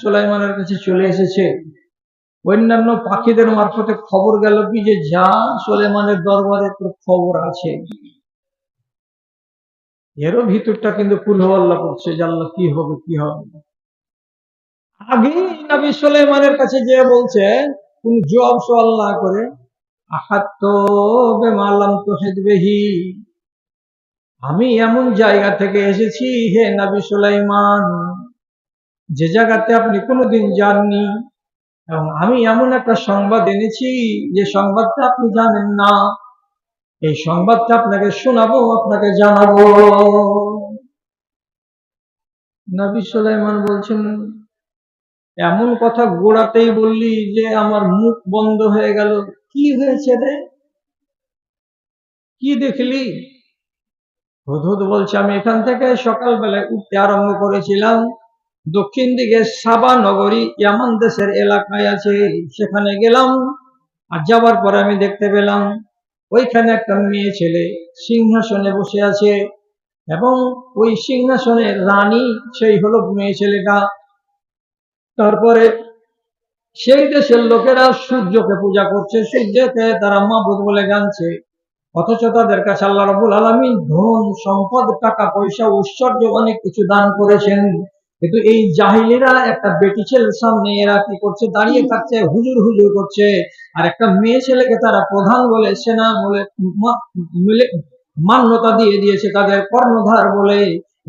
সুলাইমানের কাছে চলে এসেছে। অন্যান্য পাখিদের মারফতে খবর গেল কি যে, যা সুলাইমানের দরবারে তোর খবর আছে। এরও ভিতরটা কিন্তু কুলহল্লা করছে যে কি হবে কি হবে আগেই নবী সুলাইমানের কাছে যে বলছে, কোন জবাব সওয়াল না করে? আমি এমন জায়গা থেকে এসেছি, হে নবী সুলাইমান। যে জায়গাতে আপনি কোনোদিন যাননি, এবং আমি এমন একটা সংবাদ এনেছি যে সংবাদটা আপনি জানেন না। এই সংবাদটা আপনাকে শোনাবো, আপনাকে জানাব। নবী সুলাইমান বলছেন, এমন কথা গোড়াতেই বললি যে আমার মুখ বন্ধ হয়ে গেল। কি হয়েছে রে? কি দেখলি? হুদহুদ বলছে, আমি এখান থেকে সকালবেলায় উঠতে আরম্ভ করেছিলাম। দক্ষিণ দিকে সাবা নগরী, ইয়ামান দেশের এলাকায় আছে, সেখানে গেলাম। আর যাবার পরে আমি দেখতে পেলাম, ওইখানে একটা মেয়ে ছেলে সিংহাসনে বসে আছে এবং ওই সিংহাসনের রানী, সেই হলো মেয়ে ছেলেটা। তারপরে সেই দেশের লোকেরা সূর্যকে পূজা করছে, সূর্যকে তারা মা মাবুদ বলে জানছে। অথচ তাদের কাছে আল্লাহ রাবুল আলমী ধন, সম্পদ, টাকা, পয়সা, ঐশ্বর্য অনেক কিছু দান করেছেন। কিন্তু এই জাহিলিরা একটা বেটি ছেলের সামনে এরা কি করছে? দাঁড়িয়ে থাকছে, হুজুর হুজুর করছে। আর একটা মেয়ে ছেলেকে তারা প্রধান বলে, সেনা বলে মান্যতা দিয়ে দিয়েছে তাদের কর্ণধার বলে।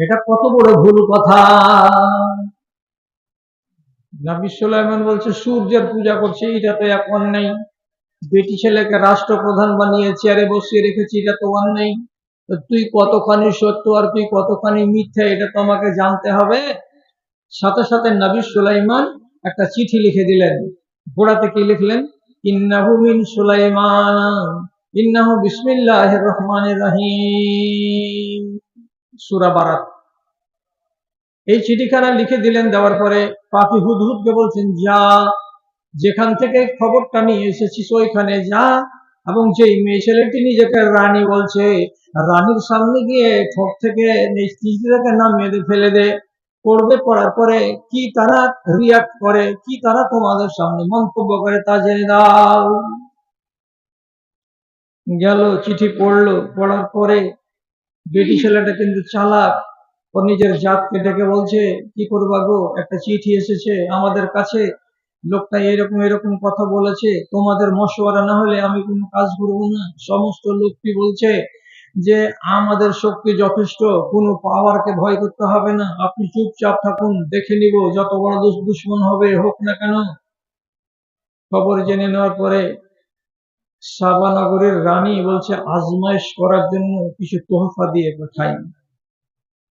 এটা কত বড় ভুল কথা। নবী বলছে, সূর্যের পূজা করছে এটা তো এক অন্যায়। বেটি ছেলেকে রাষ্ট্রপ্রধান বানিয়ে চেয়ারে বসিয়ে রেখেছি এটা তো তো তুই কতখানি সত্য আর তুই কতখানি মিথ্যা, এটা তো আমাকে জানতে হবে। সাথে সাথে নবী সুলাইমান একটা চিঠি লিখে দিলেন। গোড়াতে কি লিখলেন? ইন্নাহু মিন সুলাইমান। ইন্নাহু বিসমিল্লাহির রহমানির রহিম। সূরা বারাত। এই চিঠিখানা লিখে দিলেন, দেওয়ার পরে পাখি হুদহুদকে বলছেন, যা, যেখান থেকে খবরটা নিয়ে এসেছিস, ওইখানে যা। এবং যেই মেয়ে ছেলেটি নিজেকে রানী বলছে, রানীর সামনে গিয়ে ঠোঁট থেকে চিঠিটাকে নামিয়ে ফেলে দে। পড়বে পড়ার পরে কি তারা রিয়াক্ট করে, কি তারা তোমাদের সামনে মন্তব্য করে তা জেনে দাও গেল, চিঠি পড়ল, পড়ার পরে বেটি ছেলেটা কিন্তু চালাক। ও নিজের জাতকে ডেকে বলছে, কি করবা গো? একটা চিঠি এসেছে আমাদের কাছে। লোকটা এরকম এরকম কথা বলেছে। তোমাদের মশওয়ারা না হলে আমি কোনো কাজ করব না। সমস্ত লোকটি বলছে যে আমাদের শক্তি যথেষ্ট, কোনো পাওয়ারকে ভয় করতে হবে না। আপনি চুপচাপ থাকুন, দেখে নিব যত বড় দুশ্মন হবে, হোক না কেন। খবর জেনে নেওয়ার পরে সাবানগরের রানী বলছে, আজমাইশ করার জন্য কিছু তোহফা দিয়ে পাঠাই।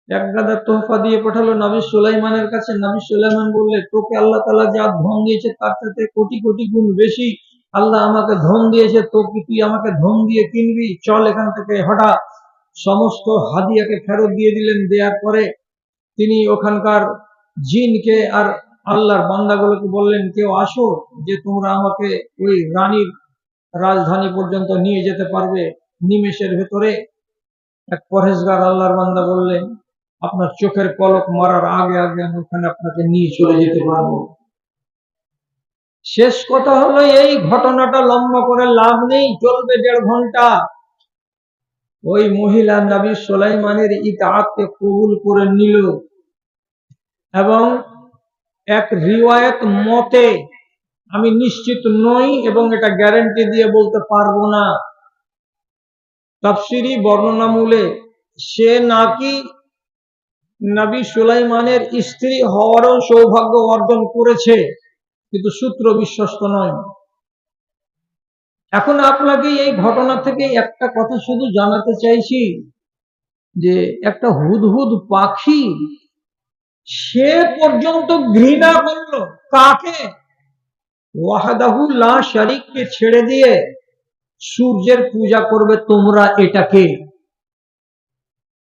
এক গাদা তোহফা দিয়ে পাঠালো নবী সুলাইমানের কাছে। নবী সুলাইমান বললে, তোকে আল্লাহ তালা যা ধন দিয়েছে তার সাথে কোটি কোটি গুণ বেশি আল্লাহ আমাকে ধন দিয়েছে তোকে তুই আমাকে ধন দিয়ে কিনবি? চল এখান থেকে। হঠাৎ সমস্ত হাদিয়াকে ফেরত দিয়ে দিলেন দেওয়ার পরে তিনি ওখানকার জিনকে আর আল্লাহর বান্দাগুলোকে বললেন, কেউ আসো যে তোমরা আমাকে ওই রানীর রাজধানী পর্যন্ত নিয়ে যেতে পারবে। নিমেষের ভেতরে এক পরেশগার আল্লাহর বান্দা বললেন, আপনার চোখের পলক মারার আগে আগে আমি ওখানে আপনাকে নিয়ে চলে যেতে পারব। শেষ কথা হলো এই ঘটনাটা লম্বা করে লাভ নেই, চলবে দেড় ঘণ্টা। ওই মহিলা নবী সোলাইমানের ইতাআতকে কবুল করে নিল এবং এক রিওয়ায়ত মতে আমি নিশ্চিত নই এবং এটা গ্যারেন্টি দিয়ে বলতে পারব না। তাফসিরি বর্ণনামূলে সে নাকি নবী সুলাইমানের স্ত্রী হওয়ারও সৌভাগ্য অর্জন করেছে। কিন্তু সূত্র বিশ্বস্ত নয়। এখন আপনাকে এই ঘটনা থেকে একটা কথা শুধু জানাতে চাইছি, যে একটা হুদহুদ পাখি, সে পর্যন্ত ঘৃণা করল। কাকে? ওয়াহাদাহু লা শারিককে ছেড়ে দিয়ে সূর্যের পূজা করবে তোমরা এটাকে।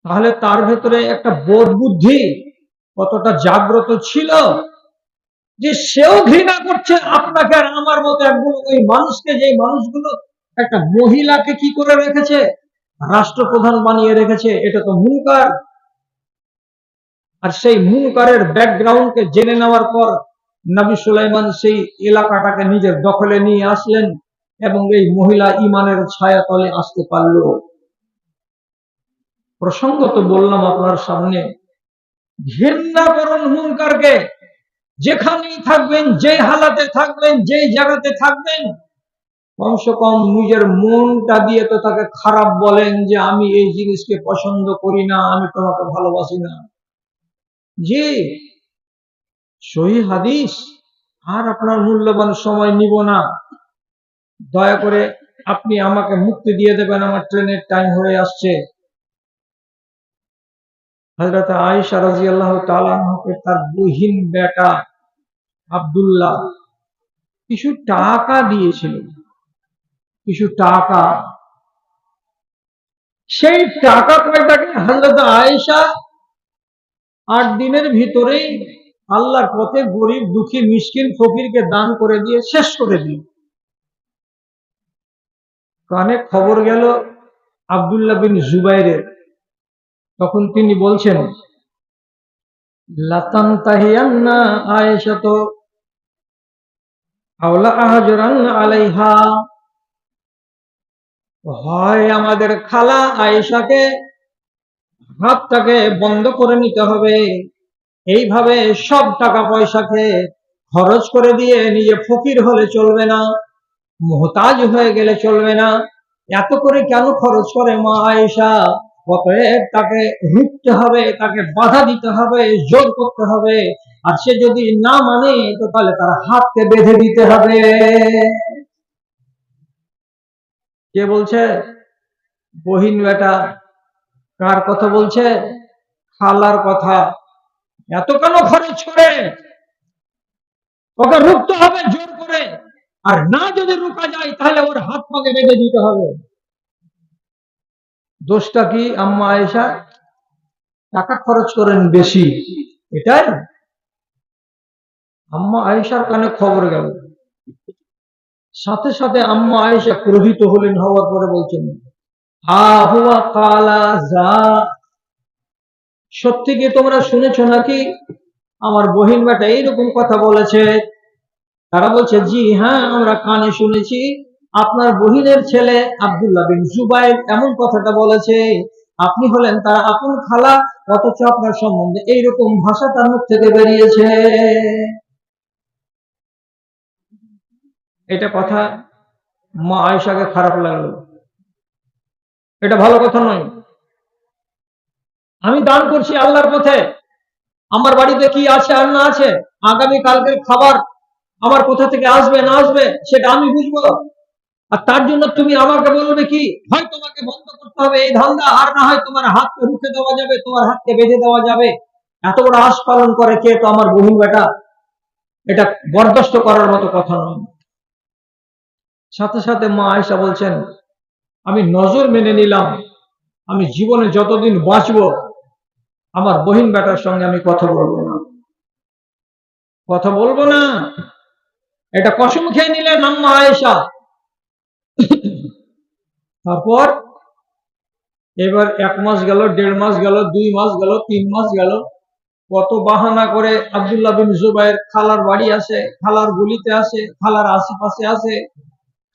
তাহলে তার ভেতরে একটা বোধ বুদ্ধি কতটা জাগ্রত ছিল? যে সেও ঘৃণা করছে, আপনাকে আর আমার মতো একজন ওই মানুষকে যে মানুষগুলো একটা মহিলাকে কি করে রেখেছে? রাষ্ট্রপ্রধান বানিয়ে রেখেছে, এটা তো মুনকার। আর সেই মুনকারের ব্যাকগ্রাউন্ডকে জেনে নেওয়ার পর নবী সুলাইমান সেই এলাকাটাকে নিজের দখলে নিয়ে আসলেন এবং এই মহিলা ইমানের ছায়া তলে আসতে পারল। প্রসঙ্গত বললাম আপনার সামনে, ঘৃণা করুন মুনকারকে। যেখানেই থাকবেন, যে হালাতে থাকবেন যেই জায়গাতে থাকবেন, কমসে কম নিজের মনটা দিয়ে তো তাকে খারাপ বলেন যে আমি এই জিনিসকে পছন্দ করি না, আমি তোমাকে ভালোবাসি না। জি, সহি হাদিস, আর আপনার মূল্যবান সময় নিব না। দয়া করে আপনি আমাকে মুক্তি দিয়ে দেবেন, আমার ট্রেনের টাইম হয়ে আসছে। হাজরাতে হজরত আয়েশা রাজিয়াল্লাহ তাআলাকে তার বহিন বেটা আব্দুল্লাহ। কিছু টাকা দিয়েছিল। কিছু টাকা। সেই টাকা কয়টাকে হজরত আয়েশা আট দিনের ভিতরেই আল্লাহর পথে গরিব, দুঃখী, মিসকিন, ফকিরকে দান করে দিয়ে শেষ করে দিল। কানে খবর গেল আব্দুল্লাহ বিন জুবাইরের। তখন তিনি বলছেন লাতান তাহিয়ান্না আয়েশা তো হয় আমাদের খালা আয়েশাকে, হাতটাকে বন্ধ করে নিতে হবে। এইভাবে সব টাকা পয়সাকে খরচ করে দিয়ে নিজে ফকির হলে চলবে না, মোহতাজ হয়ে গেলে চলবে না। এত করে কেন খরচ করে মা আয়েশা? অতএব তাকে রুখতে হবে, তাকে বাধা দিতে হবে, জোর করতে হবে। আর সে যদি না মানে তো তাহলে তার হাতকে বেঁধে দিতে হবে। কে বলছে? বহিন বেটা। কার কথা বলছে? খালার কথা। এত কেন খরচ করে ওকে রুখতে হবে জোর করে। আর না যদি রুকা যায়, তাহলে ওর হাত পাকে বেঁধে দিতে হবে। দোষটা কি আম্মা আয়েশা? টাকা খরচ করেন বেশি। এটাই আম্মা আয়েশার কানে খবর গেল। সাথে সাথে আম্মা আয়েশা ক্রোধিত হলেন, হওয়ার পরে বলছেন, আহুয়া কালা যা। সত্যি কি তোমরা শুনেছো নাকি? আমার বহিন বেটা এইরকম কথা বলেছে। তারা বলছে, জি হ্যাঁ আমরা কানে শুনেছি। আপনার বহিনের ছেলে আব্দুল্লাহ বিন জুবাইর এমন কথাটা বলেছে, আপনি হলেন তার আপন খালা, অথচ আপনার সম্বন্ধে এইরকম ভাষা তার মুখ থেকে বেরিয়েছে। এটা কথা মা আয়েশাকে খারাপ লাগল। এটা ভালো কথা নয়। আমি দান করছি আল্লাহর পথে। আমার বাড়িতে কি আছে আর না আছে, আগামী কালকের খাবার আমার কোথা থেকে আসবে, না আসবে, সেটা আমি বুঝব। আর তার জন্য তুমি আমাকে বলবে কি, হয় তোমাকে বন্ধ করতে হবে এই ধান্দা, আর না হয় তোমার হাতকে রুখে দেওয়া যাবে, তোমার হাতকে বেঁধে দেওয়া যাবে। এত বড় আশ পালন করে কে তো আমার বহু বেটা? এটা বরদাস্ত করার মতো কথা নয়। সাথে সাথে মা আয়সা বলছেন, আমি নজর মেনে নিলাম, আমি জীবনে যতদিন বাঁচব, আমার বহিন বেটার সঙ্গে আমি কথা বলব না। কথা বলব না? এটা কসম খেয়ে নিলেন আম্মা আয়েশা। তারপর এবার এক মাস গেল, দেড় মাস গেল, দুই মাস গেল, তিন মাস গেল, কত বাহানা করে আব্দুল্লাহ বিন জুবাইর খালার বাড়ি আসে খালার গলিতে আসে খালার আশেপাশে আসে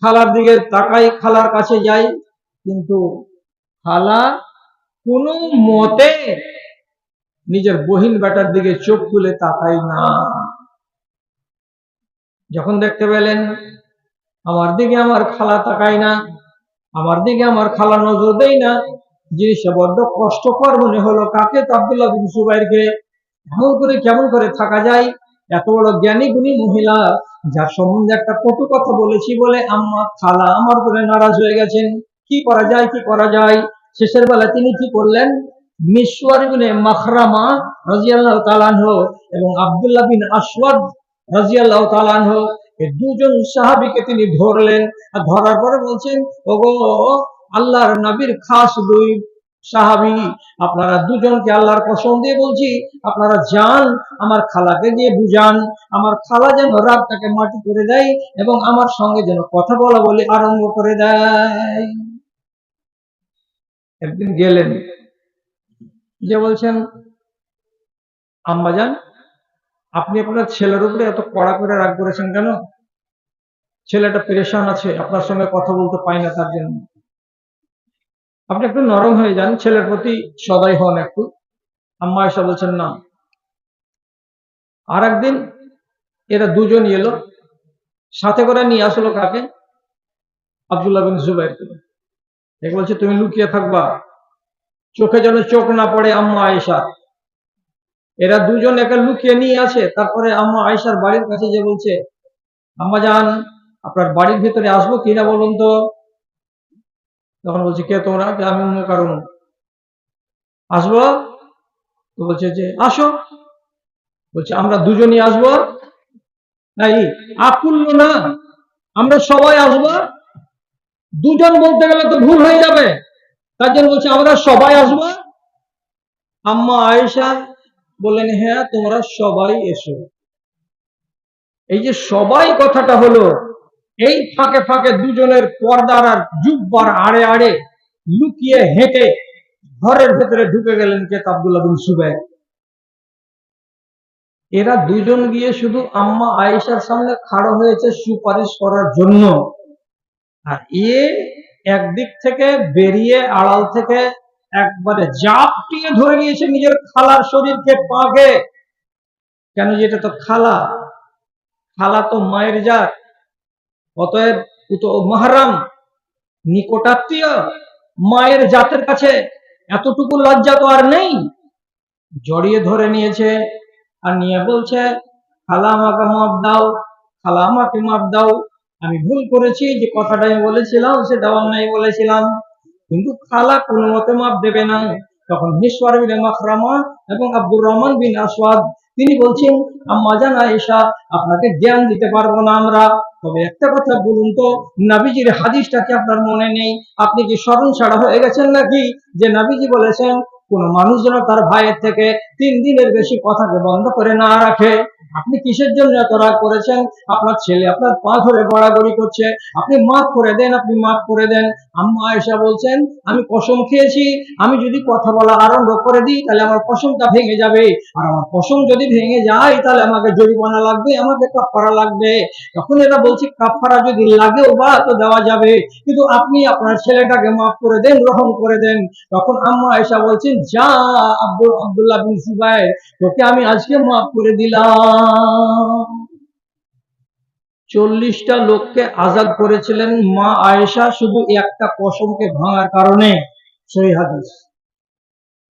খালার দিকে তাকাই, খালার কাছে যাই, কিন্তু খালা কোনো মতে নিজের বহিন বেটার দিকে চোখ তুলে তাকাই না। যখন দেখতে পেলেন, আমার দিকে আমার খালা তাকাই না, আমার দিকে আমার খালা নজর দেয় না জিনিসটা বড্ড কষ্টকর মনে হলো, কাকে তো বিন সুবাইরকে এমন করে, কেমন করে থাকা যায়? এত বড় জ্ঞানী গুণী মহিলা যার সম্বন্ধে একটা কটু কথা বলেছি বলে, আম্মা, খালা আমার উপরে নারাজ হয়ে গেছেন। কি করা যায়, কি করা যায়? শেষের বেলা তিনি কি করলেন? মাখরামা এবং আব্দুল্লাহ বিন আসওয়াদ দুজন সাহাবীকে তিনি ধরলেন। আর ধরার পরে বলছেন, ওগো, আল্লাহর নবীর খাস দুই সাহাবি, আপনারা দুজনকে আল্লাহর কসম দিয়ে বলছি, আপনারা যান, আমার খালাকে দিয়ে বুঝান, আমার খালা যেন রাগটাকে মাটি করে দেয় এবং আমার সঙ্গে যেন কথা বলা বলে আরম্ভ করে দেয়। একদিন গেলেন যে বলছেন আম্মাজান আপনি আপনার ছেলের উপরে এত কড়া করে রাগ করেছেন কেন? ছেলেটা পেরেশান আছে, আপনার সঙ্গে কথা বলতে পাই না তার জন্য। আপনি একটু নরম হয়ে যান, ছেলের প্রতি সদয় হন একটু। আম্মা এসে বলছেন, না। আর একদিন এরা দুজন এলো, সাথে করে নিয়ে আসলো কাকে? আব্দুল্লাহ বিন জুবাইরকে। এ বলছে, তুমি লুকিয়ে থাকবা। চোখে যেন চোখ না পড়ে আম্মা আয়েশা। এরা দুজন একে লুকিয়ে নিয়ে আসে, তারপরে আম্মা আয়েশার বাড়ির কাছে যে বলছে, আম্মা যান আপনার বাড়ির ভিতরে আসব কিনা বলুন তো? তখন বলছে, কে তোমরা? যে আমি অন্য কারণ আসব? তো বলছে যে, আসো। বলছে, আমরা দুজনই আসব? নাই আকুল্য না। আমরা সবাই আসব। দুজন বলতে গেলে তো ভুল হয়ে যাবে। তার জন্য বলছে, আমরা সবাই আসব। আম্মা আয়েশা বললেন হ্যাঁ তোমরা সবাই এসো। এই যে সবাই কথাটা হলো এই ফাঁকে ফাঁকে দুজনের পর্দার আর জুব্বার আড়ে আড়ে লুকিয়ে হেঁটে ঘরের ভেতরে ঢুকে গেলেন কে আব্দুল্লাহ বিন সুবাই এরা দুজন গিয়ে শুধু আম্মা আয়েশার সামনে খাড়ো হয়েছে সুপারিশ করার জন্য। আর এ একদিক থেকে বেরিয়ে আড়াল থেকে একবারে জাপটিয়ে ধরে নিয়েছে নিজের খালার শরীরকে পাকে। কেন যেটা তো খালা? খালা তো মায়ের জাত। অতএব মহারাম নিকটাত্মীয় মায়ের জাতের কাছে এতটুকু লজ্জা তো আর নেই। জড়িয়ে ধরে নিয়েছে আর নিয়ে বলছে খালা আমাকে মাপ দাও খালা আমাকে মাপ দাও। আমি ভুল করেছি, যে কথাটা আমি বলেছিলাম সেটা অন্যায় বলেছিলাম। কিন্তু খালা কোনো মতে মাপ দেবে না। তখন মিসওয়ার বিন মাখরামা এবং আব্দুর রহমান বিন আসওয়াদ তিনি বলছেন, আম্মা জান আয়েশা আপনাকে জ্ঞান দিতে পারব না আমরা। তবে একটা কথা বলুন তো, নাবিজির হাদিসটা কি আপনার মনে নেই? আপনি কি স্মরণ ছাড়া হয়ে গেছেন নাকি? যে নাবিজি বলেছেন, কোন মানুষ যেন তার ভাইয়ের থেকে তিন দিনের বেশি কথাকে বন্ধ করে না রাখে। আপনি কিসের জন্য এত রাগ করেছেন? আপনার ছেলে, আপনার পা ধরে গড়াগড়ি করছে। আপনি মাফ করে দেন, আপনি মাফ করে দেন। আম্মা আয়েশা বলছেন, আমি কসম খেয়েছি। আমি যদি কথা বলা আরম্ভ করে দিই, তাহলে আমার কসমটা ভেঙে যাবে। আর আমার কসম যদি ভেঙে যায়, তাহলে আমাকে জরিমানা লাগবে, আমাকে কাফারা লাগবে। তখন এরা বলছে কাফারা যদি লাগেও বা, তো দেওয়া যাবে। কিন্তু আপনি আপনার ছেলেটাকে মাফ করে দেন, গ্রহণ করে দেন। তখন আম্মা আয়েশা বলছেন, যা আব্দুল আব্দুল্লাহ বিন সুবাইর তোকে আমি আজকে মাফ করে দিলাম। চল্লিশটা লোককে আজাদ করেছিলেন মা আয়েশা, শুধু একটা কসমকে ভাঙার কারণে সহি হাদিস।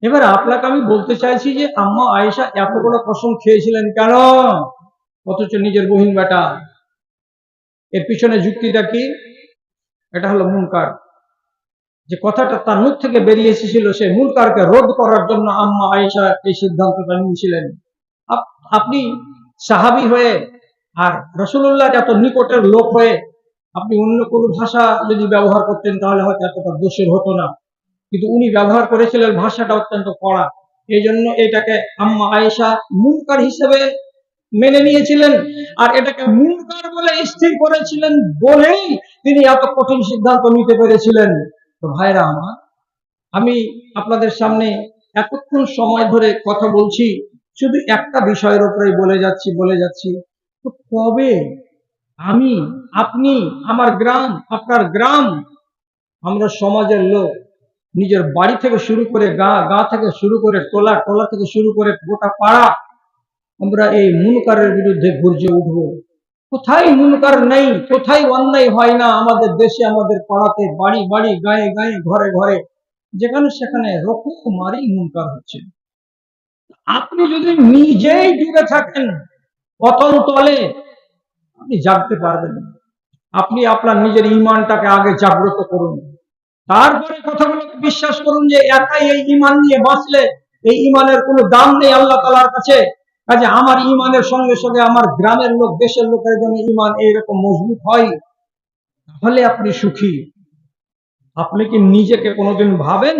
এবার আপনাকে আমি বলতে চাইছি যে, আম্মা আয়েশা এত বড় কসম খেয়েছিলেন কেন? অথচ নিজের বহিন বেটা। এর পিছনে যুক্তিটা কি? এটা হলো মুনকার। যে কথাটা তার মুখ থেকে বেরিয়ে এসেছিল, সে মুনকারকে রোধ করার জন্য আম্মা আয়েশা এই সিদ্ধান্তটা নিয়েছিলেন। আপনি সাহাবি হয়ে আর রসুল্লাহ এত নিকটের লোক হয়ে আপনি অন্য কোনো ভাষা যদি ব্যবহার করতেন তাহলে হয়তো এতটা দোষের হতো না। কিন্তু উনি ব্যবহার করেছিলেন ভাষাটা অত্যন্ত কড়া। এই জন্য এটাকে আম্মা আয়েশা মুনকার হিসেবে মেনে নিয়েছিলেন আর এটাকে মুনকার বলে স্থির করেছিলেন বলেই তিনি এত কঠিন সিদ্ধান্ত নিতে পেরেছিলেন। তো ভাইরা আমার, আমি আপনাদের সামনে এতক্ষণ সময় ধরে কথা বলছি শুধু একটা বিষয়ের উপরেই বলে যাচ্ছি বলে যাচ্ছি। তো কবে আমি, আপনি, আমার গ্রাম, আপনার গ্রাম, আমরা সমাজের লোক, নিজের বাড়ি থেকে শুরু করে গা গা থেকে শুরু করে টোলা টোলা থেকে শুরু করে গোটা পাড়া, আমরা এই মুনকারের বিরুদ্ধে গর্জে উঠব। কোথায় মুনকার নেই, কোথায় অন্যায় হয় না আমাদের দেশে, আমাদের পাড়াতে, বাড়ি বাড়ি, গায়ে গায়ে, ঘরে ঘরে, যেখানে সেখানে রকমারি মুনকার হচ্ছে। আপনি যদি নিজেই ডুবে থাকেন পতন তলে, আপনি জাগতে পারবেন। আপনি আপনার নিজের ইমানটাকে আগে জাগ্রত করুন। তারপরে কথাগুলোকে বিশ্বাস করুন যে একাই এই ইমান নিয়ে বাঁচলে, এই ইমানের কোনো দাম নেই আল্লাহ তালার কাছে। কাজে আমার ইমানের সঙ্গে সঙ্গে আমার গ্রামের লোক, দেশের লোকের জন্য ইমান এইরকম মজবুত হয়, তাহলে আপনি সুখী। আপনি কি নিজেকে কোনোদিন ভাবেন?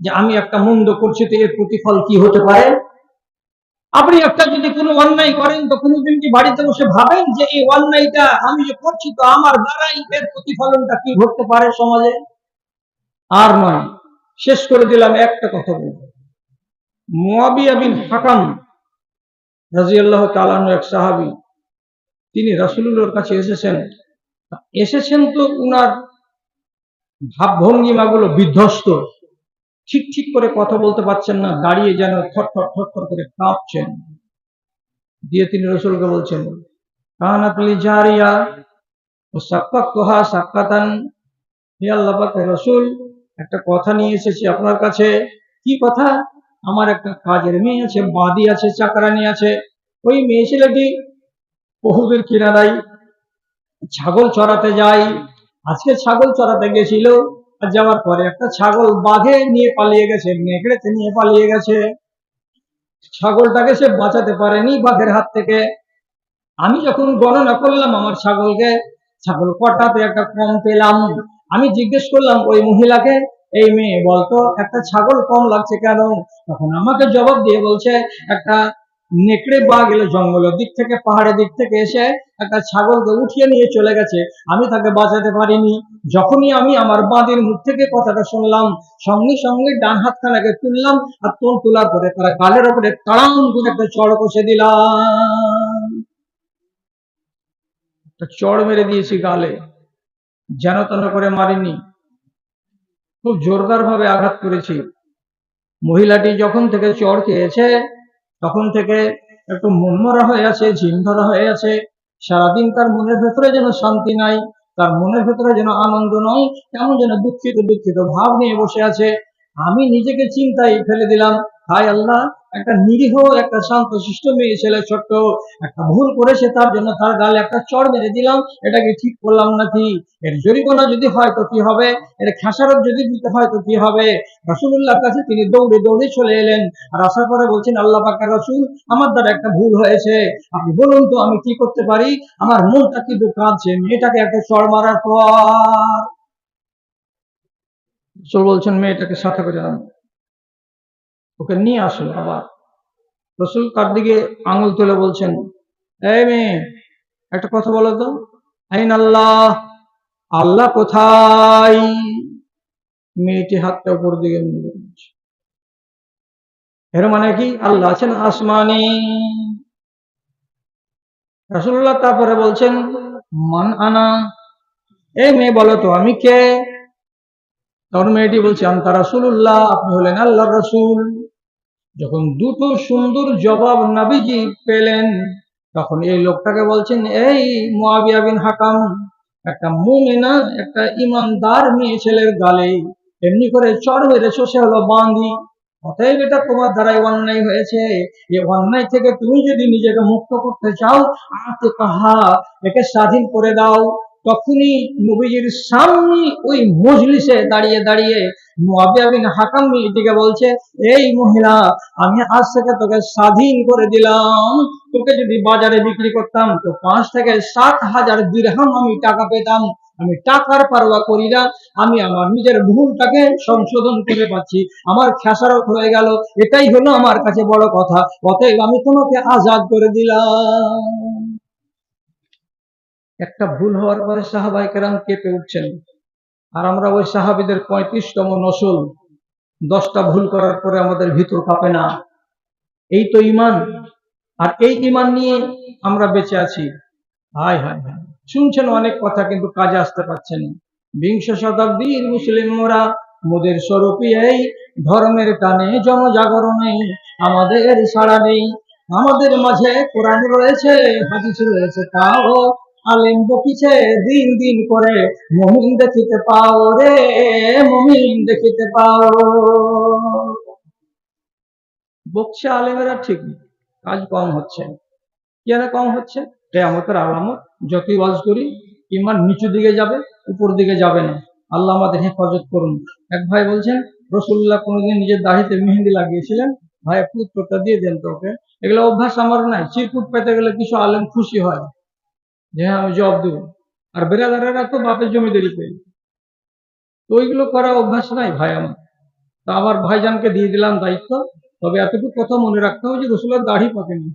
যে আমি একটা মন্দ করছি তো এর প্রতিফল কি হতে পারে? আপনি একটা যদি কোনো অন্যায় করেন তো কোনোদিন কি বাড়িতে বসে ভাবেন যে এই অন্যায়টা আমি যে করছি তো আমার দ্বারাই এর প্রতিফলনটা কি ঘটতে পারে সমাজে? আর নয়, শেষ করে দিলাম একটা কথা বলব। মুয়াবিয়া হাকাম রাজিয়াল্লাহ তালানু এক সাহাবি, তিনি রাসুলুল্লাহর কাছে এসেছেন। এসেছেন তো উনার ভাবভঙ্গিমাগুলো বিধ্বস্ত। ঠিক ঠিক করে কথা বলতে পারছেন না, দাঁড়িয়ে যেন থর থর থর থর করে কাঁপছেন। দিয়ে তিনি রসুলকে বলছেন কানাতলি জারিয়া ও সাক্কাত তোহা সাক্কাতান। হে আল্লাহ রসুল, একটা কথা নিয়ে এসেছি আপনার কাছে। কি কথা? আমার একটা কাজের মেয়ে আছে বাদি আছে, চাকরানি আছে। ওই মেয়ে ছেলেটি বহুদের কিনারাই ছাগল চড়াতে যাই আজকে ছাগল চড়াতে গেছিল যাওয়ার পরে একটা ছাগল বাঘে নিয়ে পালিয়ে গেছে নেকড়েতে নিয়ে পালিয়ে গেছে। ছাগলটাকে সে বাঁচাতে পারেনি বাঘের হাত থেকে। আমি যখন গণনা করলাম আমার ছাগলকে, ছাগল কটাতে একটা কম পেলাম। আমি জিজ্ঞেস করলাম, ওই মহিলাকে? এই মেয়ে বলতো, একটা ছাগল কম লাগছে কেন? তখন আমাকে জবাব দিয়ে বলছে, একটা নেকড়ে বাঘ এলো জঙ্গলের দিক থেকে, পাহাড়ের দিক থেকে এসে একটা ছাগলকে উঠিয়ে নিয়ে চলে গেছে। আমি তাকে বাঁচাতে পারিনি। যখনই আমি আমার বাঁধের মুখ থেকে কথাটা শুনলাম, সঙ্গে সঙ্গে ডান হাতখানাকে তুললাম আর তোল তোলার পরে তারা গালের ওপরে তাড়াম করে একটা চড় কষে দিলাম। চড় মেরে দিয়েছি গালে। যেন তেন করে মারিনি। খুব জোরদার ভাবে আঘাত করেছি। মহিলাটি যখন থেকে চড় খেয়েছে তখন থেকে একটু মনমরা হয়ে আছে ঝিম ধরা হয়ে আছে। সারাদিন তার মনের ভেতরে যেন শান্তি নাই, তার মনের ভেতরে যেন আনন্দ নয় কেমন যেন দুঃখিত দুঃখিত ভাব নিয়ে বসে আছে। আমি নিজেকে চিন্তায় ফেলে দিলাম। হায় আল্লাহ, একটা নিরীহ, একটা শান্ত শিষ্ট মেয়ে ছেলে ছোট্ট, একটা ভুল করেছে তার জন্য তার গালে একটা চড় মেরে দিলাম, এটাকে ঠিক করলাম নাকি এর জরিমানা যদি হয় তো কি হবে? এর খেসারত যদি দিতে হয় তো কি হবে? রসুল্লাহর কাছে তিনি দৌড়ে দৌড়ে চলে এলেন, আর আসার পরে বলছেন, আল্লাহ পাকা রসুল, আমার দ্বারা একটা ভুল হয়েছে। আপনি বলুন তো, আমি কি করতে পারি? আমার মনটা কিন্তু কাঁদছে, মেয়েটাকে একটা চড় মারার পর। বলছেন, মেয়েটাকে সাথে করে আন। ওকে নিয়ে আসুন আবার। রসুল তার দিকে আঙুল তুলে বলছেন, এই মেয়ে, একটা কথা বলো তো। আইন আল্লাহ আল্লাহ কোথায়? মেয়েটি হাতটা উপর দিকে এর মানে কি? আল্লাহ আছেন আসমানে। রাসুল্লাহ তারপরে বলছেন, মান আনা? এই মেয়ে, বলো তো, আমি কে? তখন মেয়েটি বলছে আন্তা রাসুল্লাহ আপনি হলেন আল্লাহ রসুল। যখন দুটো সুন্দর জবাব নাবিজি পেলেন, তখন এই লোকটাকে বলছেন, এই মুয়াবিয়া বিন হাকাম, একটা মুমিনা একটা ইমানদার মেয়ে ছেলের গালে এমনি করে চর মেরেছো সে হলো বান্দি অতএব এটা তোমার দ্বারাই অন্যায় হয়েছে। এই অন্যায় থেকে তুমি যদি নিজেকে মুক্ত করতে চাও আতে কাহা একে স্বাধীন করে দাও। তখনই নবীজির সামনে ওই মজলিসে দাঁড়িয়ে দাঁড়িয়ে হাকাম বলছে, এই মহিলা, আমি আজ থেকে তোকে স্বাধীন করে দিলাম। তোকে যদি বাজারে বিক্রি করতাম, তো পাঁচ থেকে সাত হাজার দিরহাম আমি টাকা পেতাম। আমি টাকার পারোয়া করি না। আমি আমার নিজের ভুলটাকে সংশোধন করে পাচ্ছি। আমার খেসারত হয়ে গেল। এটাই হলো আমার কাছে বড় কথা। অতএব আমি তোমাকে আজাদ করে দিলাম। একটা ভুল হওয়ার পরে সাহাবাই কেরাম কেঁপে উঠছেন। আর আমরা ওই সাহাবিদের পঁয়ত্রিশতম নসল, দশটা ভুল করার পরে আমাদের ভিতর কাঁপে না। এই তো ইমান আর এই ইমান নিয়ে আমরা বেঁচে আছি। হায় হায় হায়। শুনছেন অনেক কথা, কিন্তু কাজে আসতে পারছেন বিংশ শতাব্দীর মুসলিমরা মোদের স্বরূপী এই ধর্মের টানে জনজাগরণে আমাদের সাড়া নেই। আমাদের মাঝে কোরআন রয়েছে, হাদিস রয়েছে, তাও আলেম বকিছে দিন দিন করে, মমিন দেখিতে পাও রে, মমিন দেখিতে পাও। বকছে আলেমেরা ঠিক কাজ কম হচ্ছে। কেন কম হচ্ছে? কেয়ামতের আলামত, যতই ওয়াজ করি ইমান নিচু দিকে যাবে, উপর দিকে যাবে না। আল্লাহ আমাদের হেফাজত করুন। এক ভাই বলছেন রসুল্লাহ কোনোদিন নিজের দাড়িতে মেহেন্দি লাগিয়েছিলেন? ভাই একটু দিয়ে দেন তোকে এগুলো অভ্যাস আমার নাই চিরকুট পেতে গেলে কিছু আলেম খুশি হয়। হ্যাঁ আমি জব দেবো। আর বেড়াদারেরা তো বাপের জমিদারি পেয়ে তো ওইগুলো করা অভ্যাস নাই ভাই আমার। তা আমার ভাইজানকে দিয়ে দিলাম দায়িত্ব। তবে এতটুকু কথা মনে রাখতে হবে যে রসুলের দাড়ি পাকেনি